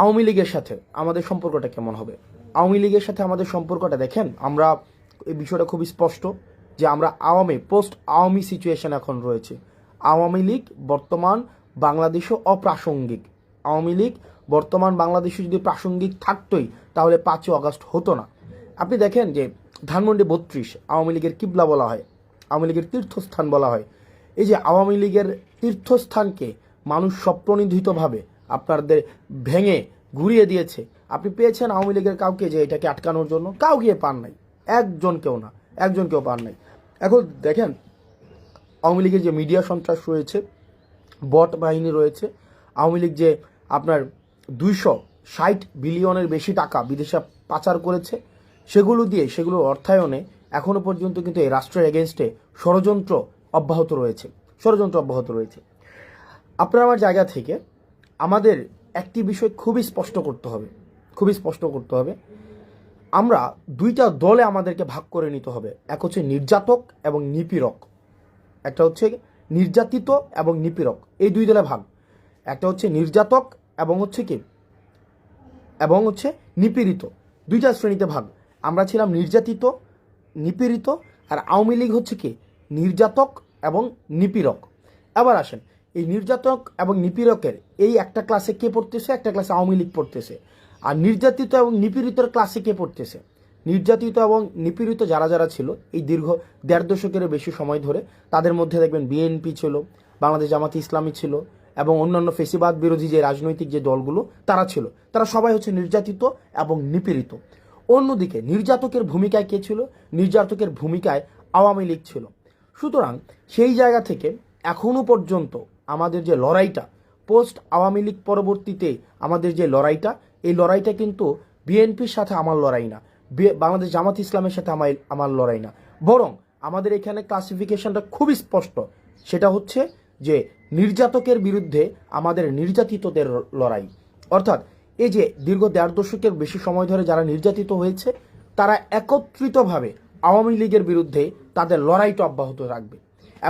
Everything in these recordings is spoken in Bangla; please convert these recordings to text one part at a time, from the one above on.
আওয়ামী লীগের সাথে আমাদের সম্পর্কটা কেমন হবে? আওয়ামী লীগের সাথে আমাদের সম্পর্কটা দেখেন, আমরা এই বিষয়টা খুবই স্পষ্ট যে আমরা আওয়ামী পোস্ট আওয়ামী সিচুয়েশন এখন রয়েছে। আওয়ামী লীগ বর্তমান বাংলাদেশও অপ্রাসঙ্গিক। আওয়ামী লীগ বর্তমান বাংলাদেশে যদি প্রাসঙ্গিক থাকতোই, তাহলে পাঁচই অগস্ট হতো না। আপনি দেখেন যে ধানমন্ডি বত্রিশ, আওয়ামী লীগের কিবলা বলা হয়, আওয়ামী লীগের তীর্থস্থান বলা হয়। এই যে আওয়ামী লীগের তীর্থস্থানকে মানুষ স্বপ্রনিধিতভাবে আপনাদের ভেঙে ঘুরিয়ে দিয়েছে। আপনি পেয়েছেন আওয়ামী লীগের কাউকে যে এটাকে আটকানোর জন্য? কাউকে পান নাই। একজন কেউ না। একজন কেউ পান নাই। এখন দেখেন, আওয়ামী লীগের যে মিডিয়া সন্ত্রাস রয়েছে, বট বাহিনী রয়েছে, আওয়ামী লীগ যে আপনার দুইশো ষাট বিলিয়নের বেশি টাকা বিদেশে পাচার করেছে, সেগুলো দিয়ে, সেগুলোর অর্থায়নে এখনও পর্যন্ত কিন্তু এই রাষ্ট্রের এগেনস্টে ষড়যন্ত্র অব্যাহত রয়েছে। ষড়যন্ত্র অব্যাহত রয়েছে। আপনার আমার জায়গা থেকে আমাদের একটি বিষয় খুবই স্পষ্ট করতে হবে, খুবই স্পষ্ট করতে হবে। আমরা দুইটা দলে আমাদেরকে ভাগ করে নিতে হবে, এক হচ্ছে নির্যাতক এবং নিপীড়ক। একটা হচ্ছে নির্যাতিত এবং নিপীড়ক, এই দুই দলে ভাগ। একটা হচ্ছে নির্যাতক এবং হচ্ছে কি? এবং হচ্ছে নিপীড়িত, দুইটা শ্রেণীতে ভাগ। আমরা ছিলাম নির্যাতিত, নিপীড়িত, আর আওয়ামী লীগ হচ্ছে কি? নির্যাতক এবং নিপীড়ক। আবার আসেন এই নির্যাতক এবং নিপীড়কের এই একটা ক্লাসে কে পড়তেছে, একটা ক্লাসে আওয়ামী লীগ পড়তেছে। আর নির্যাতিত এবং নিপীড়িতর ক্লাসে কে পড়তেছে? নির্যাতিত এবং নিপীড়িত যারা যারা ছিল, এই দীর্ঘ দেড় দশকের বেশি সময় ধরে, তাদের মধ্যে দেখবেন বিএনপি ছিল, বাংলাদেশ জামাতি ইসলামী ছিল, এবং অন্যান্য ফেসিবাদ বিরোধী যে রাজনৈতিক যে দলগুলো, তারা ছিল। তারা সবাই হচ্ছে নির্যাতিত এবং নিপীড়িত। অন্যদিকে নির্যাতকের ভূমিকায় কে ছিল? নির্যাতকের ভূমিকায় আওয়ামী লীগ ছিল। সুতরাং সেই জায়গা থেকে এখনও পর্যন্ত আমাদের যে লড়াইটা পোস্ট আওয়ামী লীগ পরবর্তীতে আমাদের যে লড়াইটা, এই লড়াইটা কিন্তু বিএনপির সাথে আমার লড়াই না বাংলাদেশ জামাত ইসলামের সাথে আমার আমার লড়াই না। বরং আমাদের এখানে ক্লাসিফিকেশনটা খুবই স্পষ্ট, সেটা হচ্ছে যে নির্যাতকের বিরুদ্ধে আমাদের নির্যাতিতদের লড়াই। অর্থাৎ এই যে দীর্ঘ দেড় দশকের বেশি সময় ধরে যারা নির্যাতিত হয়েছে, তারা একত্রিতভাবে আওয়ামী লীগের বিরুদ্ধে তাদের লড়াইটা অব্যাহত রাখবে।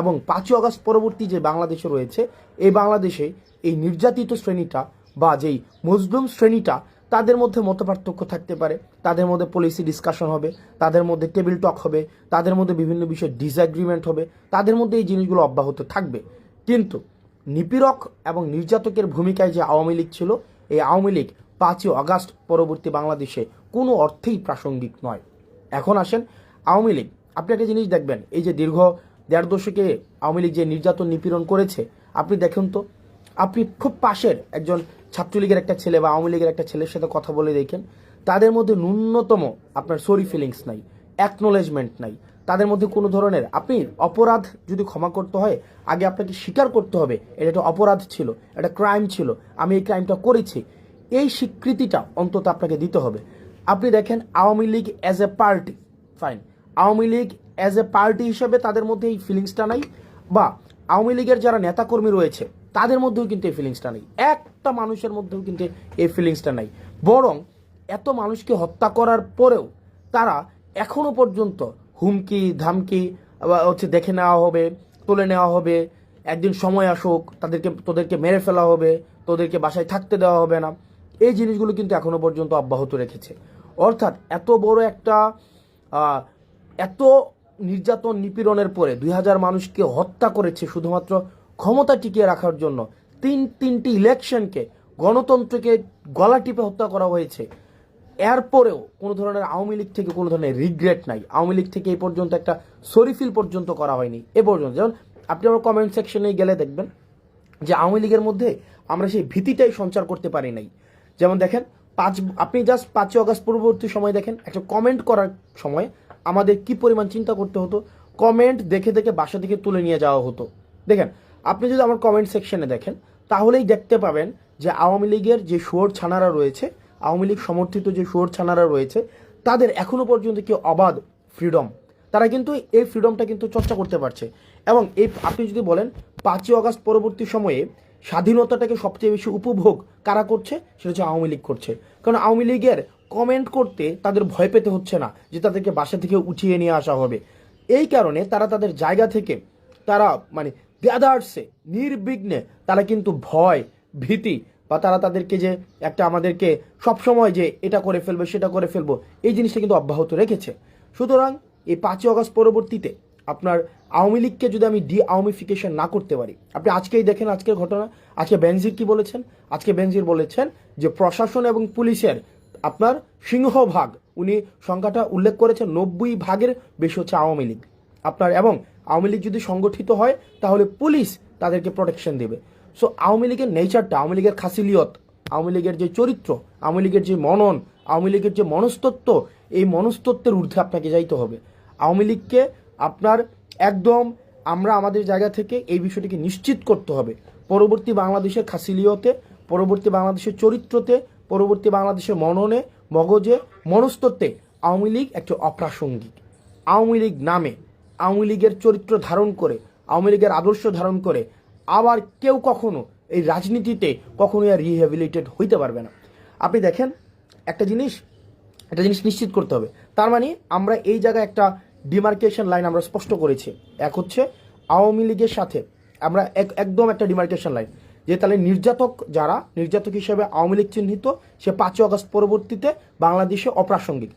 এবং পাঁচই আগস্ট পরবর্তী যে বাংলাদেশে রয়েছে, এই বাংলাদেশে এই নির্যাতিত শ্রেণীটা বা যেই মজলুম শ্রেণীটা, তাদের মধ্যে মতপার্থক্য থাকতে পারে। তাদের মধ্যে পলিসি ডিসকাশন হবে, তাদের মধ্যে টেবিল টক হবে, তাদের মধ্যে বিভিন্ন বিষয়ে ডিসঅ্যাগ্রিমেন্ট হবে, তাদের মধ্যে এই জিনিসগুলো অব্যাহত থাকবে। কিন্তু নিপীড়ক এবং নির্যাতকের ভূমিকায় যে আওয়ামী লীগ ছিল, এই আওয়ামী লীগ পাঁচই অগাস্ট পরবর্তী বাংলাদেশে কোনো অর্থেই প্রাসঙ্গিক নয়। এখন আসেন আওয়ামী লীগ। আপনি একটা জিনিস দেখবেন, এই যে দীর্ঘ দেড় দশকে আওয়ামী লীগ যে নির্যাতন নিপীড়ন করেছে, আপনি দেখুন তো, আপনি খুব পাশের একজন ছাত্রলীগের একটা ছেলে বা আওয়ামী লীগের একটা ছেলের সাথে কথা বলে দেখেন, তাদের মধ্যে ন্যূনতম আপনার সরি ফিলিংস নাই অ্যাকনোলেজমেন্ট নাই। তাদের মধ্যে কোনো ধরনের, আপনি অপরাধ যদি ক্ষমা করতে হয়, আগে আপনাকে স্বীকার করতে হবে, এটা একটা অপরাধ ছিল, এটা ক্রাইম ছিল, আমি এই ক্রাইমটা করেছি। এই স্বীকৃতিটা অন্তত আপনাকে দিতে হবে। আপনি দেখেন Awami League as a party fine Awami League as a party হিসেবে তাদের মধ্যে এই ফিলিংসটা নাই বা আওয়ামী লীগের যারা নেতাকর্মী রয়েছে, তাদের মধ্যেও কিন্তু এই ফিলিংসটা নেই। একটা মানুষের মধ্যেও কিন্তু এই ফিলিংসটা নাই। বরং এত মানুষকে হত্যা করার পরেও তারা এখনও পর্যন্ত হুমকি, ধামকি হচ্ছে দেখে নেওয়া হবে, তুলে নেওয়া হবে। একদিন সময় আসুক, তাদেরকে, তোদেরকে মেরে ফেলা হবে, তোদেরকে বাসায় থাকতে দেওয়া হবে না। এই জিনিসগুলো কিন্তু এখনও পর্যন্ত অব্যাহত রেখেছে। অর্থাৎ এত বড় একটা এত নির্যাতন নিপীড়নের পরে দুই হাজার মানুষকে হত্যা করেছে শুধুমাত্র ক্ষমতা টিকিয়ে রাখার জন্য। তিন, তিনটি ইলেকশনকে গণতন্ত্রকে গলা টিপে হত্যা করা হয়েছে। এরপরেও কোনো ধরনের আওয়ামী লীগ থেকে কোনো ধরনের রিগ্রেট নাই। আওয়ামী লীগ থেকে এই পর্যন্ত একটা সরিফিল পর্যন্ত করা হয়নি। এ পর্যন্ত। যেমন আপনি আমার কমেন্ট সেকশনে গেলে দেখবেন যে আওয়ামী লীগের মধ্যে আমরা সেই ভীতিটাই সঞ্চার করতে পারি নাই। যেমন দেখেন, পাঁচ, আপনি জাস্ট পাঁচই অগস্ট পূর্ববর্তী সময় দেখেন, একটা কমেন্ট করার সময় আমাদের কি পরিমাণ চিন্তা করতে হতো? কমেন্ট দেখে দেখে বাসা থেকে তুলে নিয়ে যাওয়া হতো। দেখেন, আপনি যদি আমার কমেন্ট সেকশনে দেখেন, তাহলেই দেখতে পাবেন যে আওয়ামী লীগের যে শুয়োর ছানারা রয়েছে, আওয়ামী লীগ সমর্থিত যে শুয়োর ছানারা রয়েছে, তাদের এখনও পর্যন্ত কি অবাধ ফ্রিডম তারা কিন্তু এই ফ্রিডমটা কিন্তু চর্চা করতে পারছে। এবং এই আপনি যদি বলেন, পাঁচই অগস্ট পরবর্তী সময়ে স্বাধীনতাটাকে সবচেয়ে বেশি উপভোগ কারা করছে? সেটা হচ্ছে আওয়ামী লীগ করছে। কারণ আওয়ামী লীগের কমেন্ট করতে তাদের ভয় পেতে হচ্ছে না যে তাদেরকে বাসা থেকে উঠিয়ে নিয়ে আসা হবে। এই কারণে তারা তাদের জায়গা থেকে, তারা মানে ব্যাদার্সে নির্বিঘ্নে তারা কিন্তু ভয়, ভীতি বা তারা তাদেরকে যে একটা আমাদেরকে সবসময় যে এটা করে ফেলব, সেটা করে ফেলব, এই জিনিসটা কিন্তু অব্যাহত রেখেছে। সুতরাং এই পাঁচই অগস্ট পরবর্তীতে আপনার আওয়ামী লীগকে যদি আমি ডি আওয়ামিফিকেশন না করতে পারি, আপনি আজকেই দেখেন আজকের ঘটনা, আজকে বেনজির কি বলেছেন? আজকে বেনজির বলেছেন যে প্রশাসন এবং পুলিশের আপনার সিংহভাগ, উনি সংখ্যাটা উল্লেখ করেছেন নব্বই ভাগের বেশি হচ্ছে আওয়ামী লীগ। আপনার এবং আওয়ামী লীগ যদি সংগঠিত হয়, তাহলে পুলিশ তাদেরকে প্রোটেকশন দেবে। সো আওয়ামী লীগের নেচারটা আওয়ামী লীগের খাসিলিয়ত, আওয়ামী লীগের যে চরিত্র, আওয়ামী লীগের যে মনন, আওয়ামী লীগের যে মনস্তত্ত্ব, এই মনস্তত্ত্বের ঊর্ধ্বে আপনাকে যাইতে হবে। আওয়ামী লীগকে আপনার একদম আমরা আমাদের জায়গা থেকে এই বিষয়টিকে নিশ্চিত করতে হবে। পরবর্তী বাংলাদেশের খাসিলিয়তে, পরবর্তী বাংলাদেশের চরিত্রতে পরবর্তী বাংলাদেশের মননে মগজে মনস্তত্ত্বে আওয়ামী লীগ একটা অপ্রাসঙ্গিক। আওয়ামী লীগ নামে আওয়ামী লীগের চরিত্র ধারণ করে, আওয়ামী লীগের আদর্শ ধারণ করে আবার কেউ কখনো এই রাজনীতিতে কখনোই আর রিহ্যাবিলিটেড হইতে পারবে না। আপনি দেখেন, একটা জিনিস একটা জিনিস নিশ্চিত করতে হবে। তার মানে আমরা এই জায়গায় একটা ডিমার্কেশন লাইন আমরা স্পষ্ট করেছি। এক হচ্ছে আওয়ামী লীগের সাথে আমরা এক, একদম একটা ডিমার্কেশন লাইন যে তাহলে নির্যাতক যারা, নির্যাতক হিসেবে আওয়ামী লীগ চিহ্নিত, সে পাঁচই অগস্ট পরবর্তীতে বাংলাদেশে অপ্রাসঙ্গিক।